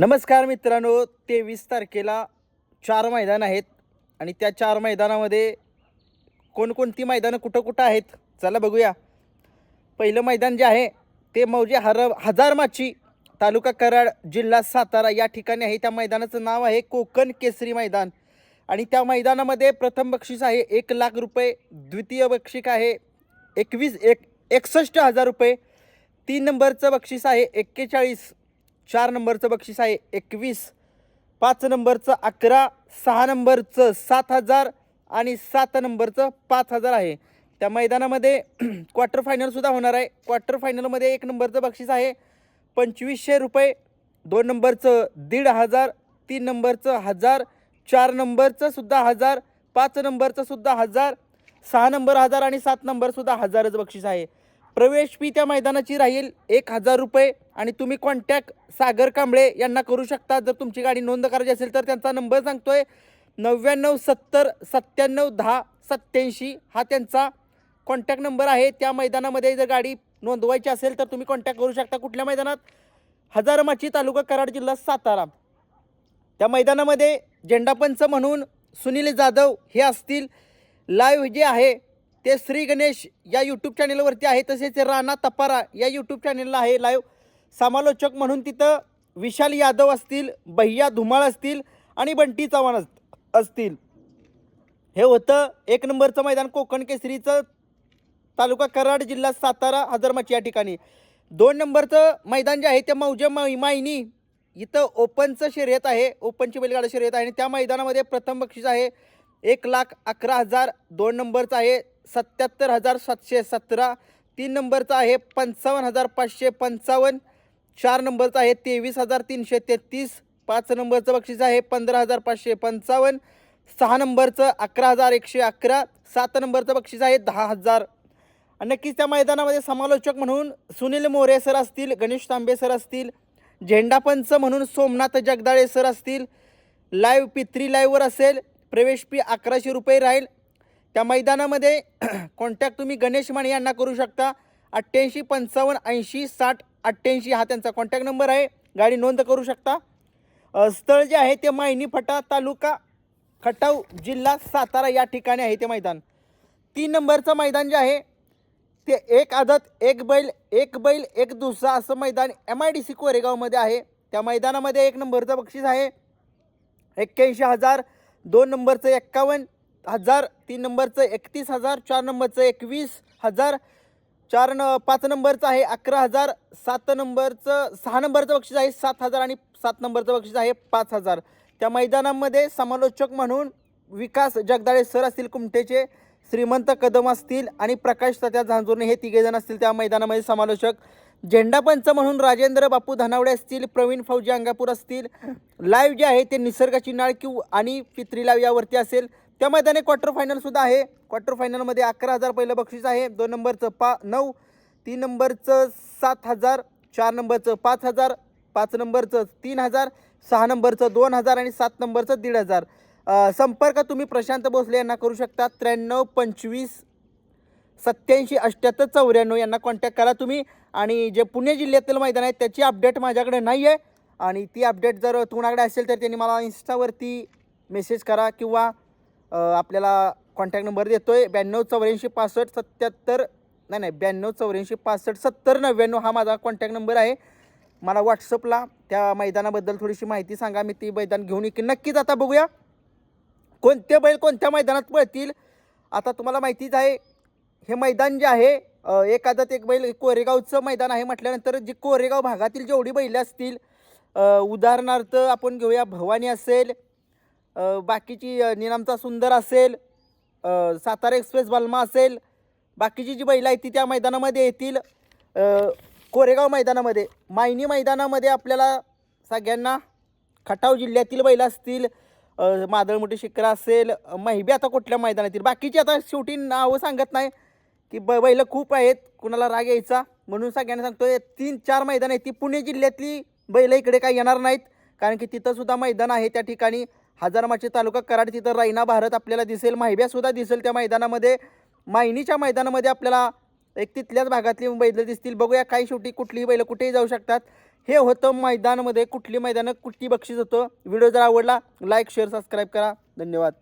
नमस्कार मित्रांनो तेवीस तारखेला चार मैदान आहेत आणि त्या चार मैदानामध्ये कोणकोणती मैदानं कुठं कुठं आहेत चला बघूया. पहिलं मैदान जे आहे ते मौजे हर हजार माची तालुका कराड जिल्हा सातारा या ठिकाणी आहे. त्या मैदानाचं नाव आहे कोकण केसरी मैदान. आणि त्या मैदानामध्ये प्रथम बक्षीस आहे एक लाख रुपये द्वितीय बक्षीस आहे एकवीस एक एकसष्ट हजार रुपये. तीन नंबरचं बक्षीस आहे एक्केचाळीस चार नंबरचं बक्षीस आहे एकवीस पाच नंबरचं अकरा सहा नंबरचं सात हजार आणि सात नंबरचं पाच हजार आहे. त्या मैदानामध्ये क्वार्टर फायनलसुद्धा होणार आहे. क्वार्टर फायनलमध्ये एक नंबरचं बक्षीस आहे. पंचवीसशे रुपये दोन नंबरचं दीड हजार तीन नंबरचं हजार चार नंबरचं सुद्धा हजार पाच नंबरचं सुद्धा हजार सहा नंबर हजार आणि सात नंबरसुद्धा हजारच बक्षीस आहे. प्रवेश फी त्या मैदानाची राहील एक हजार रुपये. आणि तुम्ही कॉन्टॅक्ट सागर कांबळे यांना करू शकता. जर तुमची गाडी नोंद करायची असेल तर त्यांचा नंबर सांगतो आहे नव्याण्णव सत्तर सत्त्याण्णव दहा सत्याऐंशी हा त्यांचा कॉन्टॅक्ट नंबर आहे. त्या मैदानामध्ये जर गाडी नोंदवायची असेल तर तुम्ही कॉन्टॅक्ट करू शकता कुठल्या मैदानात? हजारमाची तालुका कराड जिल्हा सातारा. त्या मैदानामध्ये झेंडापंच म्हणून सुनील जाधव हे असतील. लाईव्ह जे आहे ते श्री गणेश या यूट्यूब चॅनेलवरती आहे. तसेच राणा तपारा या यूट्यूब चॅनेलला आहे लाईव्ह समालोचक म्हणून तिथं विशाल यादव असतील भैया धुमाळ असतील आणि बंटी चव्हाण अस- असतील. हे होतं एक नंबरचं मैदान कोकण केसरीचं तालुका कराड जिल्हा सातारा हजरमाची या ठिकाणी. दोन नंबरचं मैदान जे आहे ते मौजे मै मायनी इथं ओपनचं शर्यत आहे ओपनची बैलगाडा शर्यत आहे आणि त्या मैदानामध्ये प्रथम बक्षीस आहे एक लाख अकरा हजार दोन नंबरचं आहे सत्याहत्तर हजार सातशे सतरा तीन नंबरचं आहे पंचावन्न हजार पाचशे पंचावन्न चार नंबरचं आहे तेवीस हजार तीनशे तेहतीस पाच नंबरचं बक्षीस आहे पंधरा हजार पाचशे पंचावन्न सहा नंबरचं अकरा हजार एकशे अकरा सात नंबरचं बक्षीस आहे दहा हजार. नक्कीच त्या मैदानामध्ये समालोचक म्हणून सुनील मोरे सर असतील गणेश तांबे सर असतील झेंडापंच म्हणून सोमनाथ जगदाळे सर असतील लाईव्ह पित्री लाईव्हवर असेल प्रवेश फी अकराशे रुपये राहील. त्या मैदानामध्ये कॉन्टॅक्ट तुम्ही गणेश माने यांना करू शकता. अठ्ठ्याऐंशी पंचावन्न ऐंशी साठ अठ्ठ्याऐंशी हा त्यांचा कॉन्टॅक्ट नंबर आहे. गाडी नोंद करू शकता. स्थळ जे आहे ते मायनी फटा तालुका खटाव जिल्हा सातारा या ठिकाणी आहे ते मैदान. तीन नंबरचं मैदान जे आहे ते एक आदत एक बैल एक बैल एक दुसरा असं मैदान एम आय डी सी कोरेगावमध्ये आहे. त्या मैदानामध्ये एक नंबरचं बक्षीस आहे. एक्क्याऐंशी हजार दोन नंबरचं एक्कावन्न हजार तीन नंबरचं एकतीस हजार चार नंबरचं एकवीस हजार चार न पाच नंबरचं आहे अकरा हजार सात नंबरचं सहा नंबरचं बक्षीस आहे सात हजार आणि सात नंबरचं बक्षीस आहे पाच हजार. त्या मैदानामध्ये समालोचक म्हणून विकास जगदाळे सर असतील कुमटेचे श्रीमंत कदम असतील आणि प्रकाश तात्या झांजुर्णे हे तिघेजण असतील त्या मैदानामध्ये समालोचक. झेंडापंच म्हणून राजेंद्र बापू धनावडे असतील प्रवीण फौजी अंगापूर असतील लाईव्ह जे आहे ते निसर्गाची नाळ किंवा आणि पित्री लाईव्ह यावरती असेल. त्या मैदानी क्वार्टर फायनलसुद्धा आहे. क्वार्टर फायनलमध्ये अकरा हजार पहिलं बक्षीस आहे. दोन नंबरचं पा नऊ तीन नंबरचं सात हजार चार नंबरचं पाच हजार पाच नंबरचं तीन हजार सहा नंबरचं दोन हजार आणि सात नंबरचं दीड हजार. संपर्क तुम्ही प्रशांत भोसले यांना करू शकता. त्र्याण्णव पंचवीस सत्याऐंशी अठ्ठ्याहत्तर चौऱ्याण्णव यांना कॉन्टॅक्ट करा तुम्ही. आणि जे पुणे जिल्ह्यातील मैदान आहे त्याची अपडेट माझ्याकडे नाही आहे आणि ती अपडेट जर तुमच्याकडे असेल तर त्यांनी मला इन्स्टावरती मेसेज करा किंवा आपल्याला कॉन्टॅक्ट नंबर देतो आहे ब्याण्णव चौऱ्याऐंशी पासष्ट सत्याहत्तर नाही नाही ब्याण्णव चौऱ्याऐंशी पासष्ट सत्तर नव्याण्णव हा माझा कॉन्टॅक्ट नंबर आहे. मला व्हॉट्सअपला त्या मैदानाबद्दल थोडीशी माहिती सांगा. मी ती मैदान घेऊन येईन नक्कीच आता बघूया. कोणते बैल कोणत्या मैदानात पळतील? आता तुम्हाला माहितीच आहे हे मैदान जे आहे एखाद्यात एक बैल कोरेगावचं मैदान आहे म्हटल्यानंतर जे कोरेगाव भागातील जेवढी बैलं असतील उदाहरणार्थ आपण घेऊया भवानी असेल बाकीची निनामचा सुंदर असेल सातारा एक्सप्रेस बल्मा असेल बाकीची जी बैलं आहेत ती त्या मैदानामध्ये येतील कोरेगाव मैदानामध्ये मायनी मैदानामध्ये आपल्याला सगळ्यांना खटाव जिल्ह्यातील बैलं असतील मादळमोठी शिखरा असेल अ, महिबी आता कुठल्या मैदानातील बाकीची आता शेवटी नावं सांगत नाही की ब बैलं खूप आहेत कुणाला राग यायचा? म्हणून सगळ्यांना सांगतोय तीन चार मैदान आहेत. ती पुणे जिल्ह्यातली बैलं इकडे काही येणार नाहीत. कारण की तिथंसुद्धा मैदान आहे त्या ठिकाणी. हजारमाचे तालुका कराड तिथं रायना भारत आपल्याला दिसेल. माहिब्यासुद्धा दिसेल त्या मैदानामध्ये. मायनीच्या मैदानामध्ये आपल्याला एक तिथल्याच भागातली बैलं दिसतील. बघूया काही शेवटी कुठलीही बैलं कुठेही जाऊ शकतात. हे होतं मैदानामध्ये. कुठली मैदानं कुठली बक्षीस होतं? व्हिडिओ जर आवडला लाईक शेअर सबस्क्राईब करा. धन्यवाद.